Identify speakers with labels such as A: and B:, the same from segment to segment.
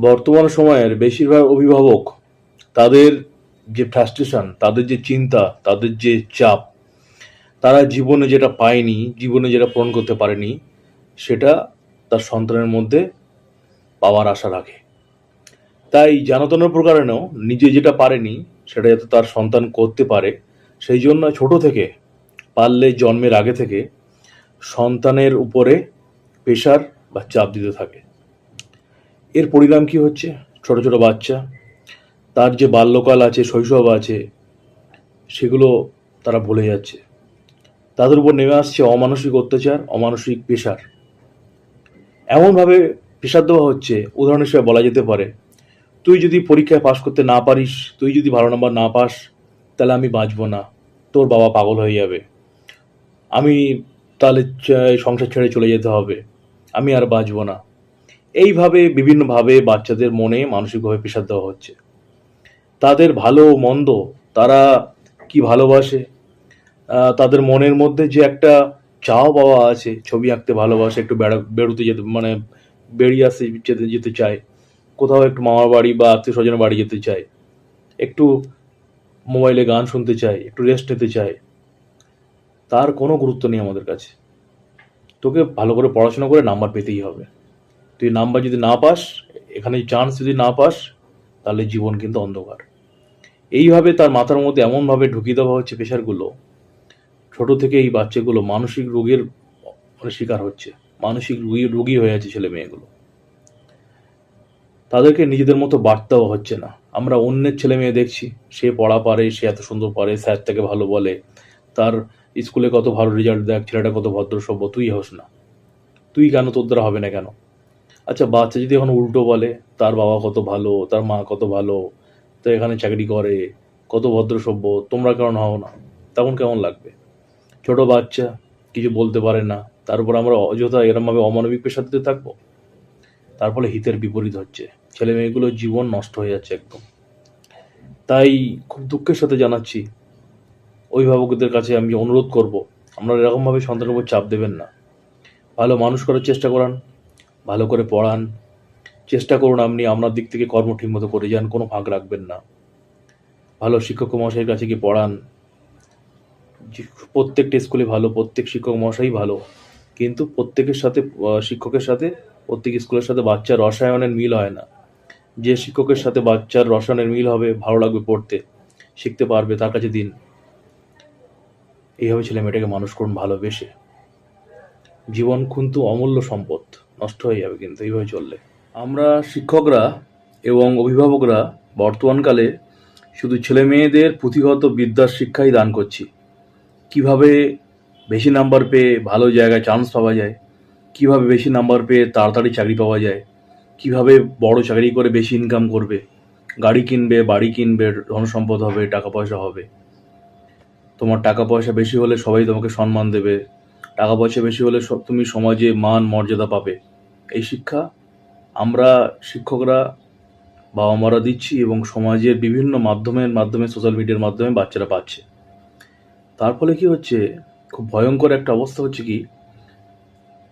A: বর্তমান সময়ের বেশিরভাগ অভিভাবক তাদের যে ফ্রাস্ট্রেশন তাদের যে চিন্তা, তাদের যে চাপ, তারা জীবনে যেটা পায়নি, জীবনে যেটা পূরণ করতে পারেনি, সেটা তার সন্তানের মধ্যে পাওয়ার আশা রাখে। তাই জানতনের প্রকারেণও নিজে যেটা পারেনি, সেটা যাতে তার সন্তান করতে পারে, সেই জন্য ছোট থেকে পারলে জন্মের আগে থেকে সন্তানের উপরে প্রেশার বা চাপ দিতে থাকে। এর পরিণাম কি হচ্ছে? ছোট ছোট বাচ্চা, তার যে বাল্যকাল আছে, শৈশব আছে, সেগুলো তারা ভুলে যাচ্ছে। তাদের উপর নেমে আসছে অমানসিক অত্যাচার, অমানসিক প্রেশার এমনভাবে প্রেশার দেওয়া হচ্ছে, উদাহরণ হিসেবে বলা যেতে পারে, তুই যদি পরীক্ষায় পাশ করতে না পারিস, তুই যদি ভালো নম্বর না পাস, তাহলে আমি বাঁচবো না, তোর বাবা পাগল হয়ে যাবে। আমি তাহলে সংসার ছেড়ে চলে যেতে হবে, আমি আর বাঁচবো না। এইভাবে বিভিন্নভাবে বাচ্চাদের মনে মানসিকভাবে প্রেশার দেওয়া হচ্ছে। তাদের ভালো মন্দ, তারা কি ভালোবাসে? তাদের মনের মধ্যে যে একটা চাও পাওয়া আছে, ছবি আঁকতে ভালোবাসে, একটু বেড়া, বেরোতে যেতে মানে বেরিয়ে আসতে যেতে যেতে চায়। কোথাও একটু মামার বাড়ি বা আত্মীয় স্বজনের বাড়ি যেতে চায়। একটু মোবাইলে গান শুনতে চায়, একটু রেস্ট নিতে চায়। তার কোনো গুরুত্ব নেই আমাদের কাছে। তোকে ভালো করে পড়াশোনা করে নাম্বার পেতেই হবে। তুই নাম্বার যদি না পাস এখানে চান্স যদি না পাস, তাহলে জীবন কিন্তু অন্ধকার। এইভাবে তার মাথার মধ্যে এমনভাবে ঢুকিয়ে দেওয়া হচ্ছে প্রেশারগুলো ছোট থেকে এই বাচ্চাগুলো মানসিক রোগের মানে শিকার হচ্ছে, মানসিক রোগী রোগী হয়ে আছে ছেলে মেয়েগুলো। তাদেরকে নিজেদের মতো বার্তাও হচ্ছে না। আমরা অন্যের ছেলে মেয়ে দেখছি, সে পড়া পারে, সে এত সুন্দর পারে স্যার তাকে ভালো বলে, তার স্কুলে কত ভালো রেজাল্ট দেখ, ছেলেটা কত ভদ্র, সভ্য, তুই হোস না। তুই কেন তোর দ্বারা হবে না কেন? আচ্ছা বাচ্চা যদি এখন উল্টো বলে, তার বাবা কত ভালো, তার মা কত ভালো, তো এখানে চাকরি করে, কত ভদ্র সভ্য, তোমরা কেমন হও না? তখন কেমন লাগবে? ছোট বাচ্চা, কিছু বলতে পারে না, তার উপর আমরা অযথা এরমভাবে অমানবিক পেশা দিতে থাকব? তার ফলে হিতের বিপরীত হচ্ছে, ছেলে মেয়েগুলোর জীবন নষ্ট হয়ে যাচ্ছে একদম। তাই খুব দুঃখের সাথে জানাচ্ছি, অভিভাবকদের কাছে আমি অনুরোধ করব, আপনারা এরকমভাবে সন্তানের উপর চাপ দেবেন না। ভালো মানুষ করার চেষ্টা করান ভালো করে পড়ান। চেষ্টা করুন আপনি আপনার দিক থেকে কর্ম ঠিকমতো করে যান, কোনো ফাঁক রাখবেন না। ভালো শিক্ষক মহাশয়ের কাছে গিয়ে পড়ান। প্রত্যেকটা স্কুলে ভালো, প্রত্যেক শিক্ষক মহাশয়ই ভালো। কিন্তু প্রত্যেকের সাথে শিক্ষকের সাথে, প্রত্যেক স্কুলের সাথে বাচ্চার রসায়নের মিল হয় না। যে শিক্ষকের সাথে বাচ্চার রসায়নের মিল হবে, ভালো লাগবে পড়তে, শিখতে পারবে তার কাছে দিন। এইভাবে ছেলে মেয়েটাকে মানুষ করুন ভালোবেসে। জীবন কিন্তু অমূল্য সম্পদ। নষ্ট হয়ে যাবে কিন্তু, এইভাবে চললে। আমরা শিক্ষকরা এবং অভিভাবকরা বর্তমানকালে শুধু ছেলে মেয়েদের পুঁথিগত বিদ্যার শিক্ষাই দান করছি। কীভাবে বেশি নাম্বার পেয়ে ভালো জায়গায় চান্স পাওয়া যায়, কীভাবে বেশি নাম্বার পেয়ে তাড়াতাড়ি চাকরি পাওয়া যায়, কীভাবে বড় চাকরি করে বেশি ইনকাম করবে, গাড়ি কিনবে, বাড়ি কিনবে ধন সম্পদ হবে, টাকা পয়সা হবে। তোমার টাকা পয়সা বেশি হলে সবাই তোমাকে সম্মান দেবে টাকা পয়সা বেশি হলে সব- তুমি সমাজে মান, মর্যাদা পাবে। এই শিক্ষা আমরা শিক্ষকরা বাবা মারা দিচ্ছি এবং সমাজের বিভিন্ন মাধ্যমের মাধ্যমে সোশ্যাল মিডিয়ার মাধ্যমে বাচ্চারা পাচ্ছে। তার ফলে কি হচ্ছে, খুব ভয়ঙ্কর একটা অবস্থা হচ্ছে কি,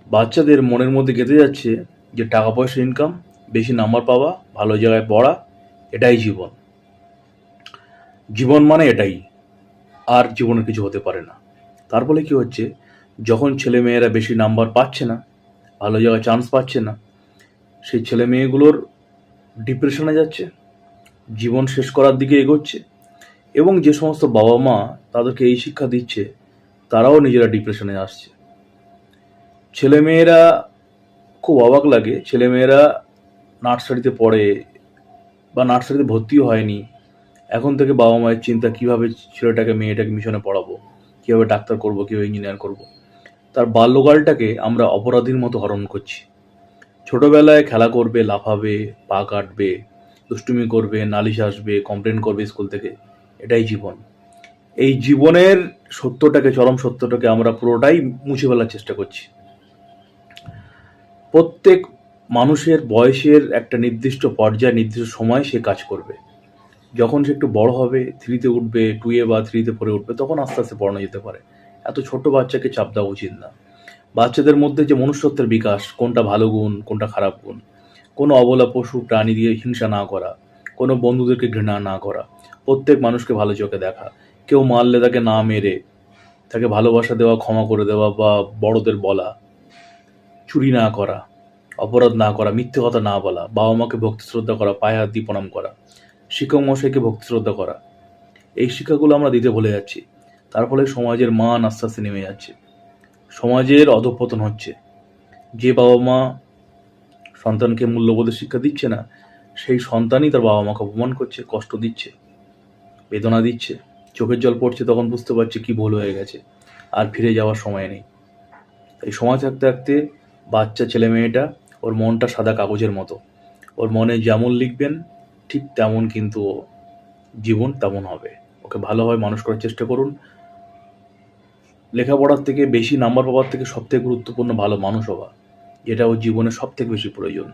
A: বাচ্চাদের মনের মধ্যে গেঁথে যাচ্ছে যে টাকা পয়সা ইনকাম বেশি নাম্বার পাওয়া, ভালো জায়গায় পড়া, এটাই জীবন। জীবন মানে এটাই, আর জীবনে কিছু হতে পারে না। তার ফলে কি হচ্ছে যখন ছেলে মেয়েরা বেশি নাম্বার পাচ্ছে না, ভালো জায়গায় চান্স পাচ্ছে না, সেই ছেলে মেয়েগুলোর ডিপ্রেশনে যাচ্ছে, জীবন শেষ করার দিকে এগোচ্ছে এবং যে সমস্ত বাবা মা তাদেরকে এই শিক্ষা দিচ্ছে, তারাও নিজেরা ডিপ্রেশনে আসছে। ছেলেমেয়েরা খুব অবাক লাগে ছেলেমেয়েরা নার্সারিতে পড়ে বা নার্সারিতে ভর্তিও হয়নি, এখন থেকে বাবা মায়ের চিন্তা কীভাবে ছেলেটাকে, মেয়েটাকে মিশনে পড়াবো, কীভাবে ডাক্তার করব, কীভাবে ইঞ্জিনিয়ার করব? তার বাল্যকালটাকে আমরা অপরাধীর মতো হরণ করছি। ছোটবেলায় খেলা করবে, লাফাবে, পা কাটবে, দুষ্টুমি করবে, নালিশ আসবে কমপ্লেন করবে স্কুল থেকে, এটাই জীবন। এই জীবনের সত্যটাকে, চরম সত্যটাকে আমরা পুরোটাই মুছে ফেলার চেষ্টা করছি। প্রত্যেক মানুষের বয়সের একটা নির্দিষ্ট পর্যায়ে, নির্দিষ্ট সময় সে কাজ করবে। যখন সে একটু বড় হবে থ্রিতে উঠবে টুয়ে বা থ্রিতে পরে উঠবে, তখন আস্তে আস্তে পড়ানো যেতে পারে। এত ছোট বাচ্চাকে চাপ দেওয়া উচিত না। বাচ্চাদের মধ্যে যে মনুষ্যত্বের বিকাশ, কোনটা ভালো গুণ, কোনটা খারাপ গুণ, কোনো অবলা পশু, প্রাণী দিয়ে হিংসা না করা, কোনো বন্ধুদেরকে ঘৃণা না করা, প্রত্যেক মানুষকে ভালো চোখে দেখা, কেউ মারলে তাকে না মেরে, তাকে ভালোবাসা দেওয়া, ক্ষমা করে দেওয়া বা বড়দের বলা, চুরি না করা, অপরাধ না করা, মিথ্যে কথা না বলা বাবা মাকে ভক্তি শ্রদ্ধা করা, পায়ে হাত দিয়ে প্রণাম করা, শিক্ষক মশাইকে ভক্তি শ্রদ্ধা করা, এই শিক্ষাগুলো আমরা দিতে ভুলে যাচ্ছি। তার ফলে সমাজের মান আস্তে আস্তে নেমে যাচ্ছে। সমাজের অধঃপতন হচ্ছে। যে বাবা মা সন্তানকে মূল্যবোধের শিক্ষা দিচ্ছে না, সেই সন্তানই তার বাবা মাকে অপমান করছে, কষ্ট দিচ্ছে, বেদনা দিচ্ছে। চোখের জল পড়ছে তখন বুঝতে পারছে কি ভুল হয়ে গেছে, আর ফিরে যাওয়ার সময় নেই। এই সময় থাকতে থাকতে বাচ্চা, ছেলে, মেয়েটা ওর মনটা সাদা কাগজের মতো। ওর মনে যেমন লিখবেন, ঠিক তেমন কিন্তু জীবন তেমন হবে। ওকে ভালোভাবে মানুষ করার চেষ্টা করুন লেখাপড়ার থেকে বেশি নাম্বার পাওয়ার থেকে সবথেকে গুরুত্বপূর্ণ ভালো মানুষ হওয়া। যেটা ওর জীবনে সবথেকে বেশি প্রয়োজন।